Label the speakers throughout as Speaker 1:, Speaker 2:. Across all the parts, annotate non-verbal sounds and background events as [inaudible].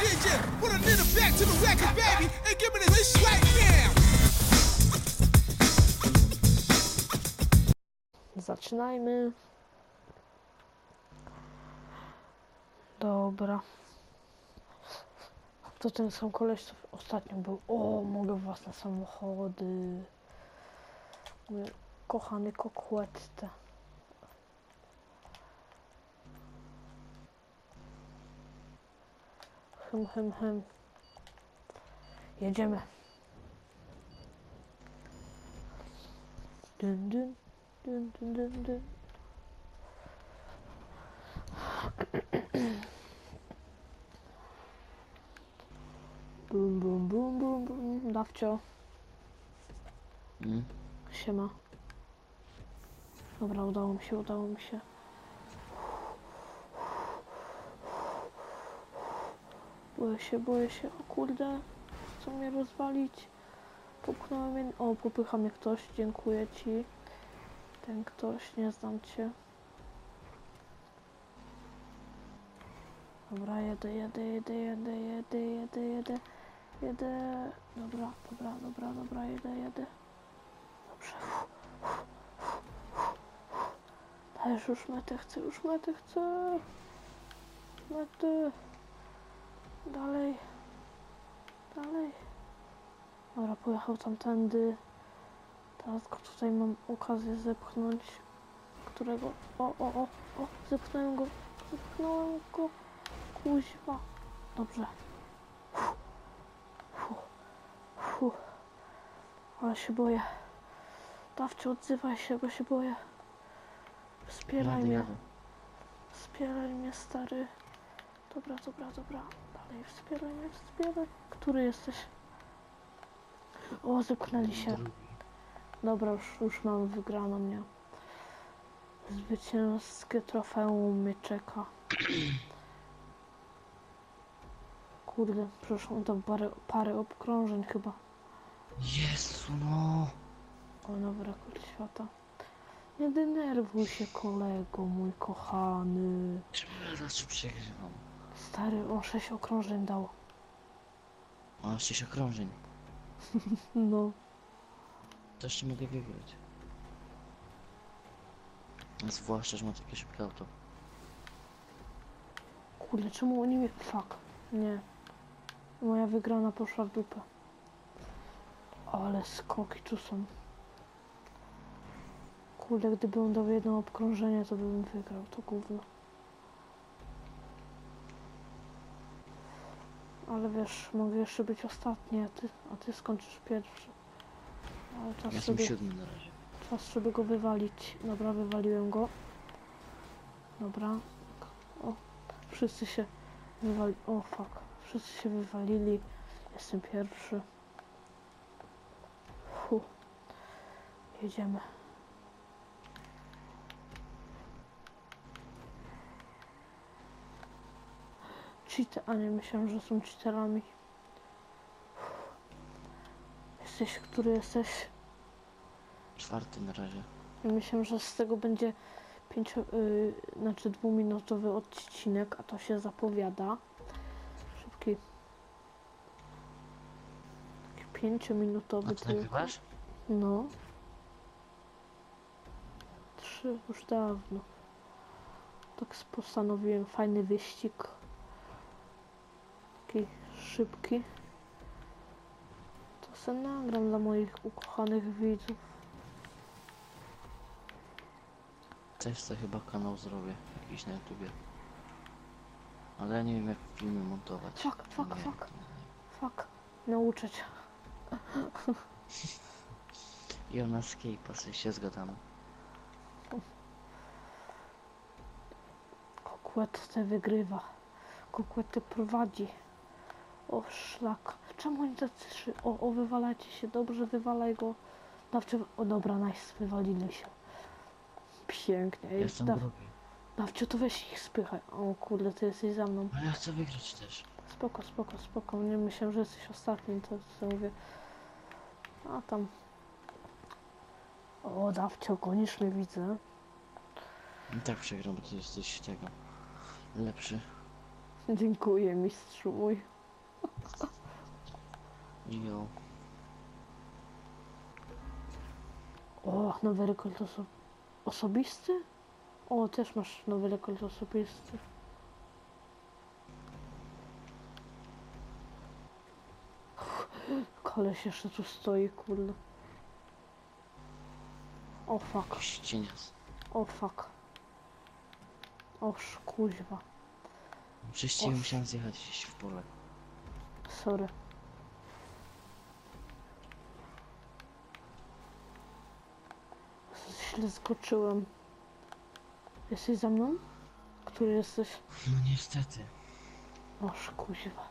Speaker 1: did you? Put a little back to the record, baby, and give me this right now.
Speaker 2: Zaczynajmy. Dobra. To ten sam koleś, co ostatnio był. O, mogę własne samochody. Kochany kokłette. Hym, hym, hym. Jedziemy. Dun, dun, dun, dun, dun, dun. Bum, bum, bum, bum, bum. Dawcio,
Speaker 3: Mm.
Speaker 2: siema. Dobra, udało mi się, udało mi się. Boję się, boję się. O kurde, chcą mnie rozwalić. Popchnąłem mnie... O, popycha mnie ktoś, dziękuję ci. Ten ktoś, nie znam cię. Dobra, jedę, jedę, jedę, jedę, jedę, jedę, jedę. Jedę. Dobra, dobra, dobra, dobra, jedę, jedę. Dobrze. Dajesz już metę, chcę, już metę, chcę. Metę. Dalej. Dalej. Dobra, pojechał tamtędy. Teraz go tutaj mam okazję zepchnąć. Którego... O, o, o, o, zepchnąłem go. Zepchnąłem go. Kuźwa. Dobrze. Fuh. Fuh. Fuh. Ale się boję. Dawcie, odzywaj się, bo się boję. Wspieraj
Speaker 3: Jadę,
Speaker 2: mnie.
Speaker 3: jadę.
Speaker 2: Wspieraj mnie, stary. Dobra, dobra, dobra. Dalej, wspieraj mnie, wspieraj. Który jesteś? O, zepchnęli się. Dobra, już, już mam wygraną mnie. Zwycięskie trofeum mnie czeka. Kurde, przeszło to parę, parę obkrążeń chyba.
Speaker 3: Jezu, no.
Speaker 2: O, nowy rekord świata. Nie denerwuj się kolego, mój kochany.
Speaker 3: Czemu ja zawsze przegrywam?
Speaker 2: Stary, on 6 okrążeń dał.
Speaker 3: Mam 6 okrążeń. [laughs]
Speaker 2: No.
Speaker 3: To jeszcze mogę wygrać. Zwłaszcza, że mam takie szybkie auto.
Speaker 2: Kurde, czemu oni mnie... Fuck. Nie. Moja wygrana poszła w dupę. Ale skoki tu są. Kurde, gdyby on dał jedno obkrążenie, to bym wygrał to gówno. Ale wiesz, mogę jeszcze być ostatni, a ty, a ty skończysz pierwszy. Ale
Speaker 3: Ja
Speaker 2: czas
Speaker 3: jestem
Speaker 2: sobie,
Speaker 3: siódmy na razie.
Speaker 2: czas żeby go wywalić. Dobra, wywaliłem go. Dobra. O, wszyscy się wywali... O, fuck. Wszyscy się wywalili. Jestem pierwszy. Fu. Jedziemy. Cheater, a nie myślałem, że są cheaterami. Jesteś, który jesteś?
Speaker 3: Czwarty na razie.
Speaker 2: Ja myślałem, że z tego będzie pięcio, y, znaczy dwuminutowy odcinek, a to się zapowiada. Szybki. Taki pięciominutowy
Speaker 3: A ty nagrywasz?
Speaker 2: No. Trzy już dawno. Tak postanowiłem. Fajny wyścig. Taki szybki. To se nagram dla moich ukochanych widzów.
Speaker 3: Też sobie chyba kanał zrobię. Jakiś na YouTubie. Ale ja nie wiem jak filmy montować.
Speaker 2: Fuck, fuck,
Speaker 3: nie.
Speaker 2: fuck. Fuck. Nauczę cię.
Speaker 3: I ona escape, sobie się zgadamy.
Speaker 2: Kokłette wygrywa. Kokłette prowadzi. O szlak. Czemu oni tacy szy... O, o, wywalajcie się. Dobrze, wywalaj go. Dawcie... O, dobra, nice. Wywalili się. Pięknie. Ej,
Speaker 3: Jestem
Speaker 2: daw...
Speaker 3: drugi.
Speaker 2: Dawcie, to weź ich spychaj. O kurde, ty jesteś za mną.
Speaker 3: Ale ja chcę wygrać też.
Speaker 2: Spoko, spoko, spoko. Nie myślałem, że jesteś ostatnim, to co mówię. A tam. O, dawcio, gonisz mnie, widzę.
Speaker 3: I tak przegram, bo ty jesteś tego. Lepszy.
Speaker 2: Dziękuję, mistrzu mój.
Speaker 3: Jo.
Speaker 2: O, nowy rekord oso osobisty? O, też masz nowy rekord osobisty. Koleś jeszcze tu stoi, kurde. O fuck,
Speaker 3: Jakiś cienias.
Speaker 2: o fuck. Oż kuźwa,
Speaker 3: Przecież musiałem zjechać gdzieś w pole.
Speaker 2: Sorry. Źle skoczyłem. Jesteś za mną? Który jesteś?
Speaker 3: No niestety.
Speaker 2: Oż kuźwa.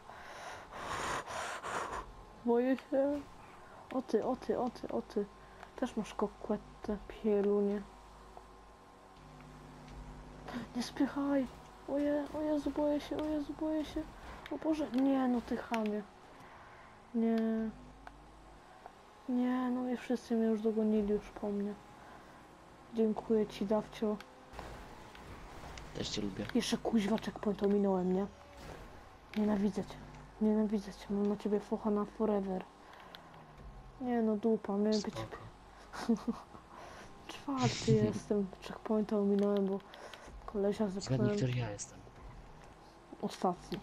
Speaker 2: Boję się. O ty, o ty, o ty, o ty. Też masz kokwetę, pielunie. Nie spychaj. Oje, o Jezu, boję się, o Jezu, boję się. O Boże, nie no ty chamie. Nie. Nie, no i wszyscy mnie już dogonili już po mnie. Dziękuję ci, Dawcio.
Speaker 3: Też cię lubię.
Speaker 2: Jeszcze kuźwa checkpoint ominąłem, nie? Nienawidzę cię. Nienawidzę cię. Mam na ciebie focha na forever. Nie no dupa, miałem być [laughs] czwarty jestem. Checkpointa ominąłem, bo kolesia
Speaker 3: Zgadnij,
Speaker 2: zepchnąłem
Speaker 3: który ja jestem.
Speaker 2: ostatni.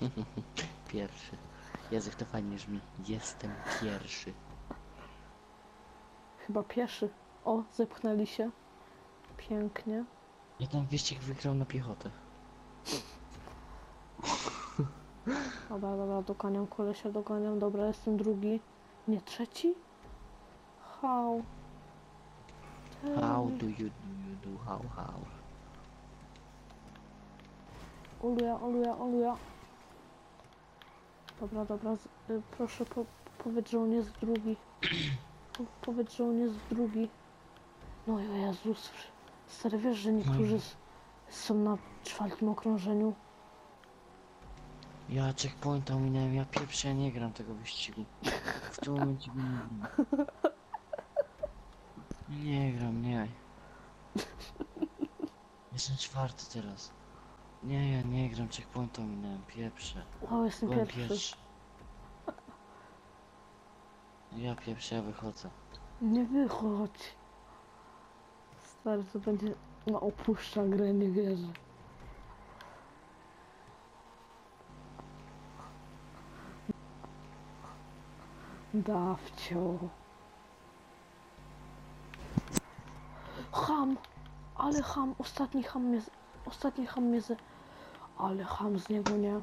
Speaker 2: [laughs]
Speaker 3: Pierwszy. Język to fajnie brzmi. Jestem pierwszy.
Speaker 2: Chyba pieszy. O, zepchnęli się. Pięknie.
Speaker 3: Ja ten wyścig wygrał na piechotę. [laughs]
Speaker 2: Dobra, dobra, doganiam kolesia, doganiam. Dobra, jestem drugi. Nie trzeci? How? Tell
Speaker 3: How do you do you do how how?
Speaker 2: Oluja, oluja, oluja. Dobra, dobra, z, y, proszę po, powiedz, że on jest drugi. Po, [clears throat] powiedz, że on jest drugi. No o Jezus, stary, wiesz, że niektórzy s- są na czwartym okrążeniu?
Speaker 3: Ja checkpointa minąłem, ja pierwszy ja nie gram tego wyścigu. W tym momencie nie gram. Nie gram, nie. Jestem czwarty teraz. Nie, ja nie gram, checkpointa minąłem, pierwsze.
Speaker 2: O, jestem
Speaker 3: Byłem
Speaker 2: pierwszy.
Speaker 3: pierwszy. Ja pierwszy, ja wychodzę.
Speaker 2: Nie wychodź. Stary, to będzie... No opuszcza grę, nie wierzę. Dawcio. Ham! Ale ham, ostatni ham mnie... z- Ostatni ham mnie z... Ale ham z niego nie.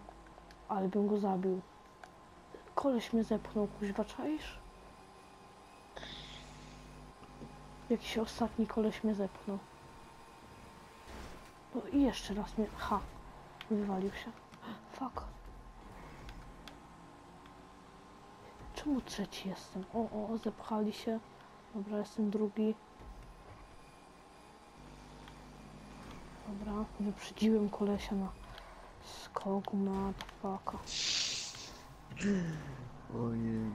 Speaker 2: Ale bym go zabił. Koleś mnie zepchnął, kuźwa, czaisz? Jakiś ostatni koleś mnie zepchnął. No i jeszcze raz mnie... Ha! Wywalił się. Fuck. Czemu trzeci jestem? O, o, zepchali się. Dobra, jestem drugi. Dobra, wyprzedziłem kolesia na na faka.
Speaker 3: Ojej.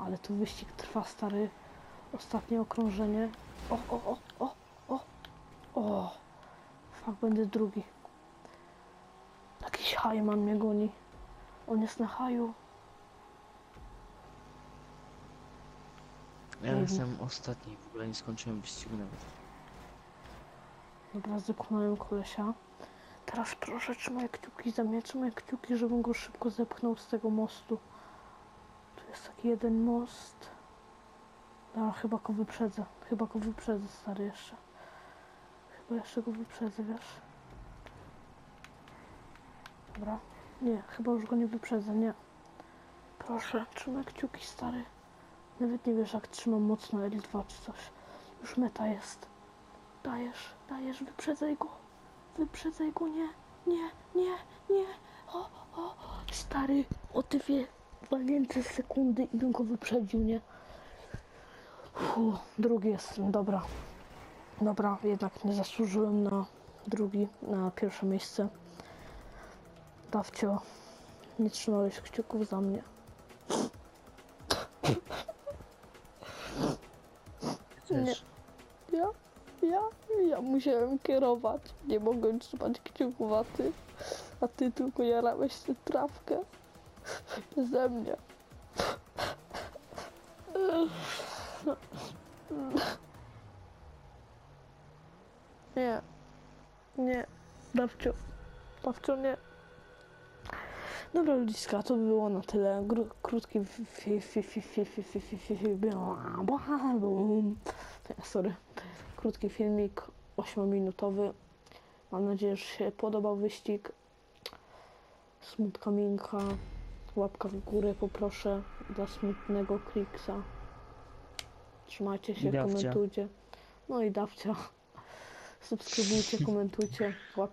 Speaker 2: Ale tu wyścig trwa, stary. Ostatnie okrążenie. O, o, o, o, o, o. Fak, będę drugi. Jakiś hajman mnie goni. On jest na haju.
Speaker 3: Ja
Speaker 2: Mhm.
Speaker 3: jestem ostatni, w ogóle nie skończyłem wyścigu nawet.
Speaker 2: Dobra, zepchnąłem kolesia. Teraz proszę, trzymaj kciuki za mnie, trzymaj kciuki, żebym go szybko zepchnął z tego mostu. Tu jest taki jeden most. Dobra, chyba go wyprzedzę. Chyba go wyprzedzę, stary, jeszcze. Chyba jeszcze go wyprzedzę, wiesz? Dobra. Nie, chyba już go nie wyprzedzę, nie. Proszę, trzymaj kciuki, stary. Nawet nie wiesz, jak trzymam mocno L2 czy coś. Już meta jest. Dajesz, dajesz, wyprzedzaj go. Wyprzedzaj go, nie, nie, nie, nie. O, o, stary, o dwie walnięte sekundy i bym go wyprzedził, nie? Fu, drugi jestem, dobra. Dobra, jednak nie zasłużyłem na drugi, na pierwsze miejsce. Dawcio, nie trzymałeś kciuków za mnie. Nie. Ja, ja, ja musiałem kierować. Nie mogłem trzymać kciukowaty. A ty tylko jarałeś tę trawkę. Ze mnie. Nie. Nie. Dawciu. Dawciu nie. Dobra ludziska, to by było na tyle. Gru, krótki... Sorry. Krótki filmik, 8-minutowy. Mam nadzieję, że się podobał wyścig. Smutka Minka. Łapka w górę poproszę dla smutnego Kriksa. Trzymajcie się,
Speaker 4: dawcia.
Speaker 2: komentujcie. No i dawcia. Subskrybujcie, komentujcie. Łapka